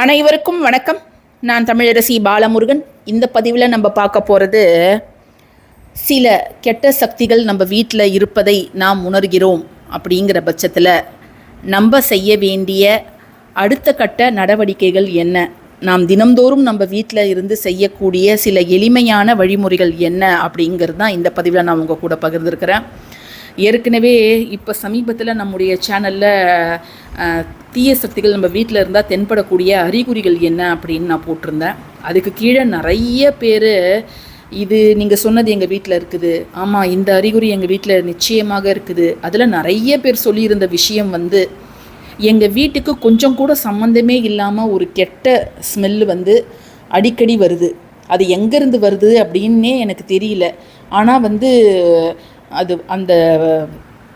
அனைவருக்கும் வணக்கம். நான் தமிழரசி பாலமுருகன். இந்த பதிவில் நம்ம பார்க்க போகிறது சில கெட்ட சக்திகள் நம்ம வீட்டில் இருப்பதை நாம் உணர்கிறோம் அப்படிங்கிற பட்சத்தில் நம்ம செய்ய வேண்டிய அடுத்த கட்ட நடவடிக்கைகள் என்ன? நாம் தினம்தோறும் நம்ம வீட்டில் இருந்து செய்யக்கூடிய சில எளிமையான வழிமுறைகள் என்ன அப்படிங்கிறது தான் இந்த பதிவில் நான் உங்கள் கூட பகிர்ந்துருக்கிறேன். ஏற்கனவே இப்போ சமீபத்தில் நம்முடைய சேனலில் தீய சக்திகள் நம்ம வீட்டில் இருந்தால் தென்படக்கூடிய அறிகுறிகள் என்ன அப்படின்னு நான் போட்டிருந்தேன். அதுக்கு கீழே நிறைய பேர் இது நீங்கள் சொன்னது எங்கள் வீட்டில் இருக்குது. ஆமாம் இந்த அறிகுறி எங்கள் வீட்டில் நிச்சயமாக இருக்குது. அதில் நிறைய பேர் சொல்லியிருந்த விஷயம் வந்து எங்கள் வீட்டுக்கு கொஞ்சம் கூட சம்மந்தமே இல்லாமல் ஒரு கெட்ட ஸ்மெல்லு வந்து அடிக்கடி வருது. அது எங்கேருந்து வருது அப்படின்னே எனக்கு தெரியல. ஆனால் வந்து அது அந்த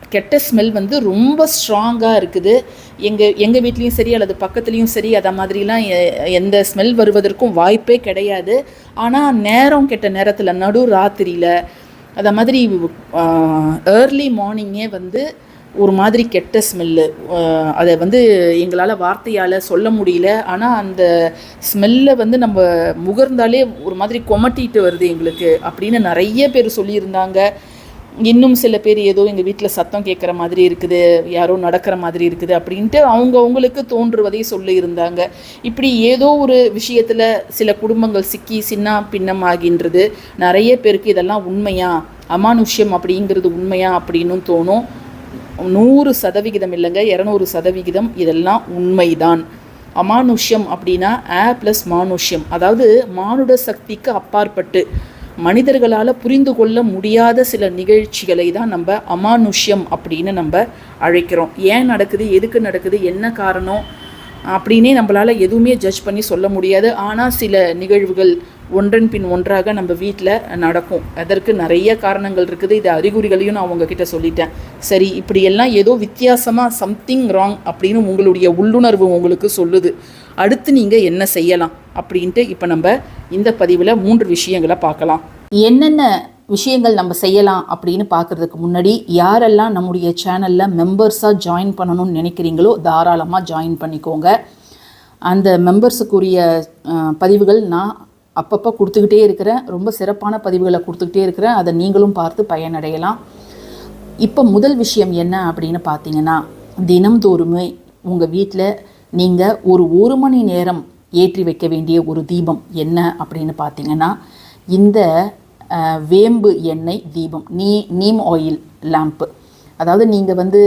கெட்ட ஸ்மெல் வந்து ரொம்ப ஸ்ட்ராங்காக இருக்குது. எங்கள் எங்கள் வீட்லேயும் சரி அல்லது பக்கத்துலேயும் சரி அதை மாதிரிலாம் எ- எந்த ஸ்மெல் வருவதற்கும் வாய்ப்பே கிடையாது. ஆனால் நேரம் கெட்ட நேரத்தில் நடு ராத்திரியில் அதை மாதிரி ஏர்லி மார்னிங்கே வந்து ஒரு மாதிரி கெட்ட ஸ்மெல்லு அதை வந்து எங்களால் வார்த்தையால் சொல்ல முடியல. ஆனால் அந்த ஸ்மெல்லை வந்து நம்ம முகர்ந்தாலே ஒரு மாதிரி கொமட்டிட்டு வருது எங்களுக்கு அப்படின்னு நிறைய பேர் சொல்லியிருந்தாங்க. இன்னும் சில பேர் ஏதோ எங்கள் வீட்டில் சத்தம் கேட்குற மாதிரி இருக்குது யாரோ நடக்கிற மாதிரி இருக்குது அப்படின்ட்டு அவங்க அவங்களுக்கு தோன்றுவதை சொல்லியிருந்தாங்க. இப்படி ஏதோ ஒரு விஷயத்தில் சில குடும்பங்கள் சிக்கி சின்ன பின்னமாகின்றது. நிறைய பேருக்கு இதெல்லாம் உண்மையா? அமானுஷ்யம் அப்படிங்கிறது உண்மையா அப்படின்னும் தோணும். நூறு சதவிகிதம் இல்லைங்க இரநூறு சதவிகிதம் இதெல்லாம் உண்மைதான். அமானுஷ்யம் அப்படின்னா ஆ ப்ளஸ் மானுஷ்யம். அதாவது மானுட சக்திக்கு அப்பாற்பட்டு. மனிதர்களால் புரிந்து கொள்ள முடியாத சில நிகழ்ச்சிகளை தான் நம்ம அமானுஷ்யம் அப்படின்னு நம்ம அழைக்கிறோம். ஏன் நடக்குது? எதுக்கு நடக்குது? என்ன காரணம்? அப்படின்னே நம்மளால் எதுவுமே ஜட்ஜ் பண்ணி சொல்ல முடியாது. ஆனால் சில நிகழ்வுகள் ஒன்றன் பின் ஒன்றாக நம்ம வீட்டில் நடக்கும். அதற்கு நிறைய காரணங்கள் இருக்குது. இது அறிகுறிகளையும் நான் உங்ககிட்ட சொல்லிட்டேன். சரி இப்படியெல்லாம் ஏதோ வித்தியாசமாக சம்திங் ராங் அப்படின்னு உங்களுடைய உள்ளுணர்வு உங்களுக்கு சொல்லுது. அடுத்து நீங்கள் என்ன செய்யலாம்? அப்படின்ட்டு இப்போ நம்ம இந்த பதிவில் மூன்று விஷயங்களை பார்க்கலாம். என்னென்ன விஷயங்கள் நம்ம செய்யலாம் அப்படின்னு பார்க்குறதுக்கு முன்னாடி யாரெல்லாம் நம்முடைய சேனலில் மெம்பர்ஸாக ஜாயின் பண்ணணும்னு நினைக்கிறீங்களோ தாராளமாக ஜாயின் பண்ணிக்கோங்க. அந்த மெம்பர்ஸுக்குரிய பதிவுகள் நான் அப்பப்போ கொடுத்துக்கிட்டே இருக்கிறேன். ரொம்ப சிறப்பான பதிவுகளை கொடுத்துக்கிட்டே இருக்கிறேன். அதை நீங்களும் பார்த்து பயனடையலாம். இப்போ முதல் விஷயம் என்ன அப்படின்னு பார்த்தீங்கன்னா தினம்தோறுமே உங்கள் வீட்டில் நீங்கள் ஒரு ஒரு மணி நேரம் ஏற்றி வைக்க வேண்டிய ஒரு தீபம் என்ன அப்படின்னு பார்த்தீங்கன்னா இந்த வேம்பு எண்ணெய் தீபம் நீ நீம் ஆயில் லேம்ப்பு அதாவது நீங்கள் வந்து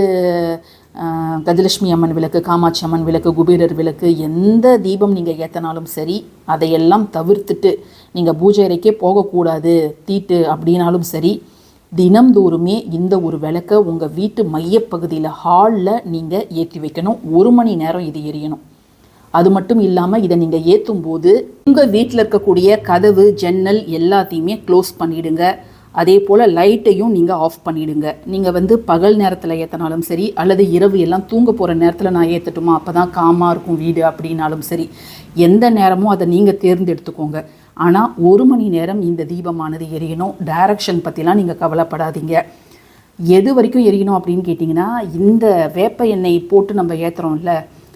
கஜலட்சுமி அம்மன் விளக்கு காமாட்சி அம்மன் விளக்கு குபேரர் விளக்கு எந்த தீபம் நீங்கள் ஏற்றினாலும் சரி அதையெல்லாம் தவிர்த்துட்டு நீங்கள் பூஜை அறைக்கே போகக்கூடாது தீட்டு அப்படின்னாலும் சரி தினம்தோறுமே இந்த ஒரு விளக்கை உங்கள் வீட்டு மையப்பகுதியில் ஹாலில் நீங்கள் ஏற்றி வைக்கணும். ஒரு மணி நேரம் இது எரியணும். அது மட்டும் இல்லாமல் இதை நீங்கள் ஏற்றும் போது உங்கள் வீட்டில் இருக்கக்கூடிய கதவு ஜன்னல் எல்லாத்தையுமே க்ளோஸ் பண்ணிவிடுங்க அதே போல் லைட்டையும் நீங்கள் ஆஃப் பண்ணிவிடுங்க நீங்கள் வந்து பகல் நேரத்தில் ஏற்றினாலும் சரி அல்லது இரவு எல்லாம் தூங்க போகிற நேரத்தில் நான் ஏற்றட்டுமா அப்போ தான் காமாக இருக்கும் வீடு அப்படின்னாலும் சரி. எந்த நேரமும் அதை நீங்கள் தேர்ந்தெடுத்துக்கோங்க. ஆனால் ஒரு மணி நேரம் இந்த தீபமானது எரியணும். டைரக்ஷன் பற்றிலாம் நீங்கள் கவலைப்படாதீங்க. எது வரைக்கும் எரியணும் அப்படின்னு கேட்டிங்கன்னா இந்த வேப்ப எண்ணெய் போட்டு நம்ம ஏற்றுறோம்ல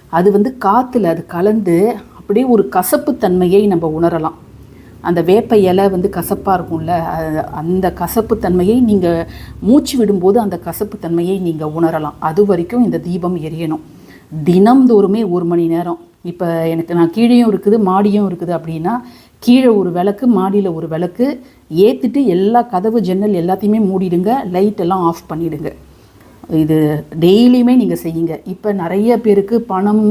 அது வந்து காற்றுல அது கலந்து அப்படியே ஒரு கசப்பு தன்மையை நம்ம உணரலாம். அந்த வேப்ப இலை வந்து கசப்பாக இருக்கும்ல அது- அந்த கசப்பு தன்மையை நீங்கள் மூச்சு விடும்போது அந்த கசப்பு தன்மையை நீங்கள் உணரலாம். அது வரைக்கும் இந்த தீபம் எரியணும். தினம்தோறுமே ஒரு மணி நேரம். இப்போ எனக்கு நான் கீழேயும் இருக்குது மாடியும் இருக்குது அப்படின்னா கீழே ஒரு விளக்கு மாடியில் ஒரு விளக்கு ஏற்றிட்டு எல்லா கதவு ஜன்னல் எல்லாத்தையுமே மூடிடுங்க லைட் எல்லாம் ஆஃப் பண்ணிவிடுங்க இது டெய்லியுமே நீங்கள் செய்யுங்க. இப்போ நிறைய பேருக்கு பணம்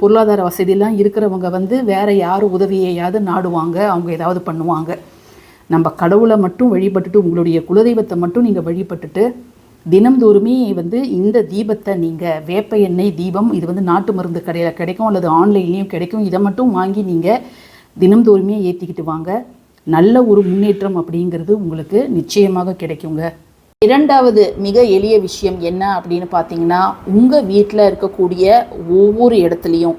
பொருளாதார வசதியெல்லாம் இருக்கிறவங்க வந்து வேறு யார் உதவியையாவது நாடுவாங்க. அவங்க ஏதாவது பண்ணுவாங்க. நம்ம கடவுளை மட்டும் வழிபட்டுட்டு உங்களுடைய குலதெய்வத்தை மட்டும் நீங்கள் வழிபட்டுட்டு தினம்தோறுமே வந்து இந்த தீபத்தை நீங்கள் வேப்ப எண்ணெய் தீபம் இது வந்து நாட்டு மருந்து கடையில் கிடைக்கும் அல்லது ஆன்லைன்லேயும் கிடைக்கும். இதை மட்டும் வாங்கி நீங்கள் தினம்தோறுமே ஏற்றிக்கிட்டு வாங்க. நல்ல ஒரு முன்னேற்றம் அப்படிங்கிறது உங்களுக்கு நிச்சயமாக கிடைக்குங்க. இரண்டாவது மிக எளிய விஷயம் என்ன அப்படின்னு பார்த்தீங்கன்னா உங்கள் வீட்டில் இருக்கக்கூடிய ஒவ்வொரு இடத்துலையும்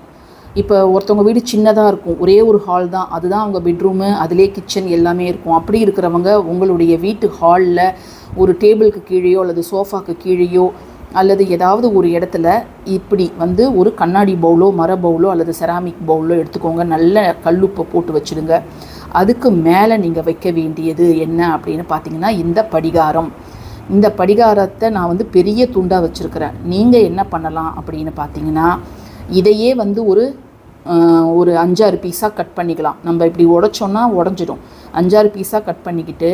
இப்போ ஒருத்தவங்க வீடு சின்னதாக இருக்கும் ஒரே ஒரு ஹால் தான் அதுதான் அவங்க பெட்ரூமு அதிலே கிச்சன் எல்லாமே இருக்கும். அப்படி இருக்கிறவங்க உங்களுடைய வீட்டு ஹாலில் ஒரு டேபிளுக்கு கீழேயோ அல்லது சோஃபாக்கு கீழேயோ அல்லது ஏதாவது ஒரு இடத்துல இப்படி வந்து ஒரு கண்ணாடி பவுலோ மர பவுலோ அல்லது செராமிக் பவுலோ எடுத்துக்கோங்க நல்ல கல்லுப்பை போட்டு வச்சுடுங்க. அதுக்கு மேலே நீங்கள் வைக்க வேண்டியது என்ன அப்படின்னு பார்த்தீங்கன்னா இந்த படிகாரம். இந்த படிகாரத்தை நான் வந்து பெரிய துண்டாக வச்சுருக்கிறேன். நீங்கள் என்ன பண்ணலாம் அப்படின்னு பார்த்தீங்கன்னா இதையே வந்து ஒரு ஒரு அஞ்சாறு பீஸாக கட் பண்ணிக்கலாம். நம்ம இப்படி உடச்சோன்னா உடஞ்சிடும். அஞ்சாறு பீஸாக கட் பண்ணிக்கிட்டு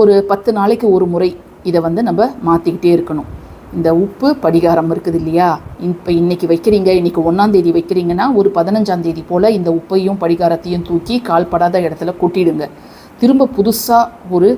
ஒரு பத்து நாளைக்கு ஒரு முறை இதை வந்து நம்ம மாற்றிக்கிட்டே இருக்கணும். இந்த உப்பு படிகாரம் இருக்குது இல்லையா? இப்போ இன்றைக்கி வைக்கிறீங்க இன்னைக்கு ஒன்றாந்தேதி வைக்கிறீங்கன்னா ஒரு பதினஞ்சாந்தேதி போல் இந்த உப்பையும் படிகாரத்தையும் தூக்கி கால்படாத இடத்துல கொட்டிடுங்க. திரும்ப புதுசாக ஒரு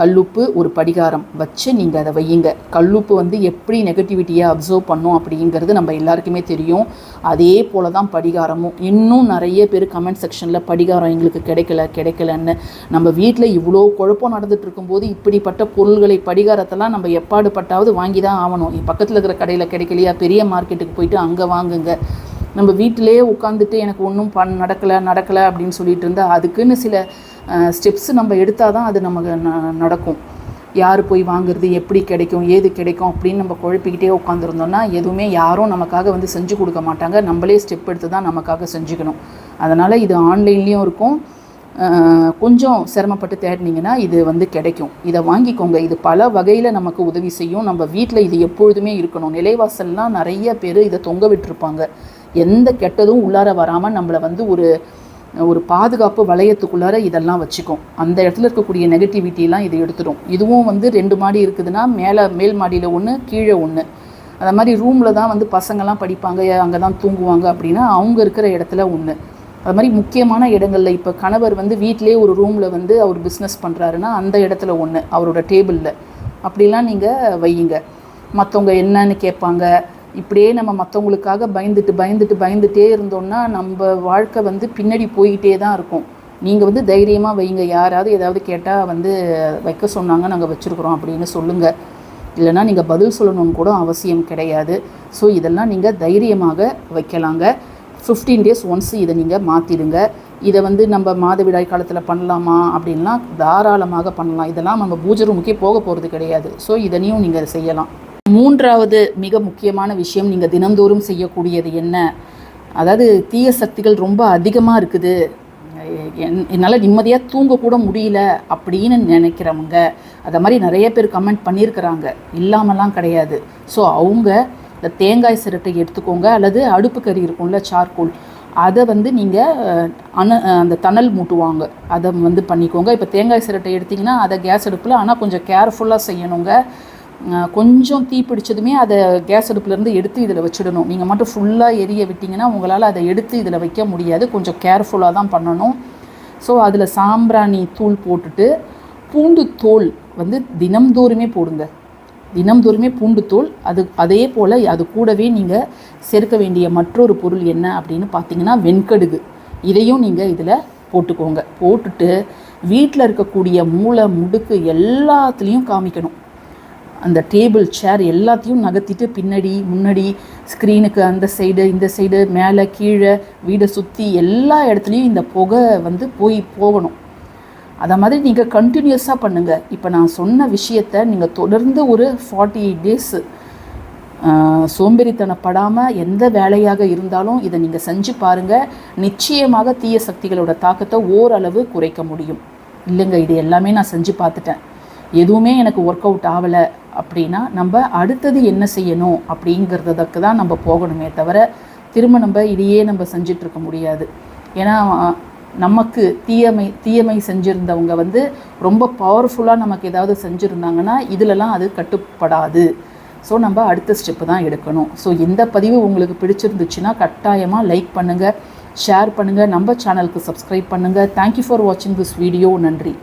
கல்லுப்பு ஒரு படிகாரம். வச்சு நீங்கள் அதை வையுங்க. கல்லுப்பு வந்து எப்படி நெகட்டிவிட்டியை அப்சர்வ் பண்ணும் அப்படிங்கிறது நம்ம எல்லாருக்குமே தெரியும். அதே போல தான் படிகாரமும். இன்னும் நிறைய பேர் கமெண்ட் செக்ஷனில் படிகாரம் எங்களுக்கு கிடைக்கல கிடைக்கலன்னு. நம்ம வீட்டில் இவ்வளோ குழப்பம் நடந்துட்டு இருக்கும்போது இப்படிப்பட்ட பொருள்களை படிகாரத்தெல்லாம் நம்ம எப்பாடு பட்டாவது வாங்கி தான் ஆகணும் பக்கத்தில் இருக்கிற கடையில் கிடைக்கலையா? பெரிய மார்க்கெட்டுக்கு போயிட்டு அங்கே வாங்குங்க. நம்ம வீட்டிலேயே உட்காந்துட்டு எனக்கு ஒன்றும் பண் நடக்கலை நடக்கலை அப்படின்னு சொல்லிட்டு இருந்தால் அதுக்குன்னு சில ஸ்டெப்ஸ் நம்ம எடுத்தால் தான் அது நமக்கு ந- நடக்கும். யார் போய் வாங்குறது எப்படி கிடைக்கும் ஏது கிடைக்கும் அப்படின்னு நம்ம குழப்பிக்கிட்டே உட்காந்துருந்தோம்னா எதுவுமே யாரும் நமக்காக வந்து செஞ்சு கொடுக்க மாட்டாங்க. நம்மளே ஸ்டெப் எடுத்து தான் நமக்காக செஞ்சுக்கணும். அதனால் இது ஆன்லைன்லேயும் இருக்கும். கொஞ்சம் சிரமப்பட்டு தேடினீங்கன்னா இது வந்து கிடைக்கும். இதை வாங்கிக்கோங்க. இது பல வகையில் நமக்கு உதவி செய்யும். நம்ம வீட்டில் இது எப்பொழுதுமே இருக்கணும். நிலைவாசல்லாம் நிறைய பேர் இதை தொங்க விட்டுருப்பாங்க. எந்த கெட்டதும் உள்ளார வராமல் நம்மளை வந்து ஒரு ஒரு பாதுகாப்பு வளையத்துக்குள்ளார இதெல்லாம் வச்சுக்கும். அந்த இடத்துல இருக்கக்கூடிய நெகட்டிவிட்டிலாம் இது எடுத்துடும். இதுவும் வந்து ரெண்டு மாடி இருக்குதுன்னா மேலே மேல் மாடியில் ஒன்று கீழே ஒன்று அந்த மாதிரி ரூமில் தான் வந்து பசங்கள்லாம் படிப்பாங்க அங்கே தான் தூங்குவாங்க அப்படின்னா அவங்க இருக்கிற இடத்துல ஒன்று அது மாதிரி முக்கியமான இடங்களில் இப்போ கணவர் வந்து வீட்டிலே ஒரு ரூமில் வந்து அவர் பிஸ்னஸ் பண்ணுறாருன்னா அந்த இடத்துல ஒன்று அவரோட டேபிளில் அப்படிலாம் நீங்கள் வையுங்க. மற்றவங்க என்னன்னு கேட்பாங்க. இப்படியே நம்ம மற்றவங்களுக்காக பயந்துட்டு பயந்துட்டு பயந்துட்டே இருந்தோம்னா நம்ம வாழ்க்கை வந்து பின்னாடி போய்கிட்டே தான் இருக்கும். நீங்கள் வந்து தைரியமாக வைங்க. யாராவது ஏதாவது கேட்டால் வந்து வைக்க சொன்னாங்க நாங்கள் வச்சுருக்குறோம் அப்படின்னு சொல்லுங்கள் இல்லைன்னா நீங்கள் பதில் சொல்லணும்னு கூட அவசியம் கிடையாது. ஸோ இதெல்லாம் நீங்கள் தைரியமாக வைக்கலாங்க. ஃபிஃப்டீன் டேஸ் ஒன்ஸ் இதை நீங்கள் மாற்றிடுங்க இதை வந்து நம்ம மாதவிடாய் காலத்தில் பண்ணலாமா அப்படின்லாம் தாராளமாக பண்ணலாம். இதெல்லாம் நம்ம பூஜை ரூமுக்கே போக போகிறது கிடையாது. ஸோ இதனையும் நீங்கள் செய்யலாம். மூன்றாவது மிக முக்கியமான விஷயம் நீங்கள் தினந்தோறும் செய்யக்கூடியது என்ன? அதாவது தீய சக்திகள் ரொம்ப அதிகமாக இருக்குது. என்- என்னால் நிம்மதியாக தூங்கக்கூட முடியல அப்படின்னு நினைக்கிறவங்க அதை மாதிரி நிறைய பேர் கமெண்ட் பண்ணியிருக்கிறாங்க. இல்லாமலாம் கிடையாது. ஸோ அவங்க இந்த தேங்காய் சிரட்டை எடுத்துக்கோங்க அல்லது அடுப்பு கறி இருக்கும்ல சார்கோல். அதை வந்து நீங்கள் அணு அந்த தணல் மூட்டுவாங்க. அதை வந்து பண்ணிக்கோங்க. இப்போ தேங்காய் சிரட்டை எடுத்திங்கன்னா அதை கேஸ் அடுப்பில் ஆனால் கொஞ்சம் கேர்ஃபுல்லாக செய்யணுங்க. கொஞ்சம் தீ பிடிச்சதுமே அதை கேஸ் அடுப்புலேருந்து எடுத்து இதில் வச்சிடணும். நீங்கள் மட்டும் ஃபுல்லாக எரிய விட்டிங்கன்னா உங்களால் அதை எடுத்து இதில் வைக்க முடியாது. கொஞ்சம் கேர்ஃபுல்லாக தான் பண்ணணும். ஸோ அதில் சாம்பிராணி தூள் போட்டுட்டு பூண்டு தோல் வந்து தினம்தோறுமே போடுங்க. தினம்தோறுமே பூண்டு தோல் அது அதே போல் அது கூடவே நீங்கள் சேர்க்க வேண்டிய மற்றொரு பொருள் என்ன அப்படின்னு பார்த்தீங்கன்னா வெண்கடுகு. இதையும் நீங்கள் இதில் போட்டுக்கோங்க. போட்டுட்டு வீட்டில் இருக்கக்கூடிய மூளை முடுக்கு எல்லாத்துலேயும் காமிக்கணும். அந்த டேபிள் சேர் எல்லாத்தையும் நகர்த்திட்டு பின்னாடி முன்னாடி ஸ்க்ரீனுக்கு அந்த சைடு இந்த சைடு மேலே கீழே வீடை சுற்றி எல்லா இடத்துலையும் இந்த புகை வந்து போய் போகணும். அதை மாதிரி நீங்கள் கண்டினியூஸாக பண்ணுங்கள் இப்போ நான் சொன்ன விஷயத்த நீங்கள் தொடர்ந்து ஒரு ஃபார்ட்டி எயிட் டேஸு சோம்பேறித்தனப்படாமல் எந்த வேலையாக இருந்தாலும் இதை நீங்கள் செஞ்சு பாருங்கள் நிச்சயமாக தீய சக்திகளோட தாக்கத்தை ஓரளவு குறைக்க முடியும். இல்லைங்க இது எல்லாமே நான் செஞ்சு பார்த்துட்டேன். எதுவுமே எனக்கு ஒர்க் அவுட் ஆகலை. அப்படின்னா நம்ம அடுத்தது என்ன செய்யணும் அப்படிங்கிறதுக்கு தான் நம்ம போகணுமே தவிர திரும்ப நம்ம இதையே நம்ம செஞ்சிட்ருக்க முடியாது. ஏன்னா நமக்கு தீயமை தீயமை செஞ்சுருந்தவங்க வந்து ரொம்ப பவர்ஃபுல்லாக நமக்கு ஏதாவது செஞ்சுருந்தாங்கன்னா இதிலலாம் அது கட்டுப்படாது. ஸோ நம்ம அடுத்த ஸ்டெப்பு தான் எடுக்கணும். ஸோ இந்த பதிவு உங்களுக்கு பிடிச்சிருந்துச்சுன்னா கட்டாயமாக லைக் பண்ணுங்கள் ஷேர் பண்ணுங்கள் நம்ம சேனலுக்கு சப்ஸ்கிரைப் பண்ணுங்கள் தேங்க்யூ ஃபார் வாட்சிங் திஸ் வீடியோ நன்றி.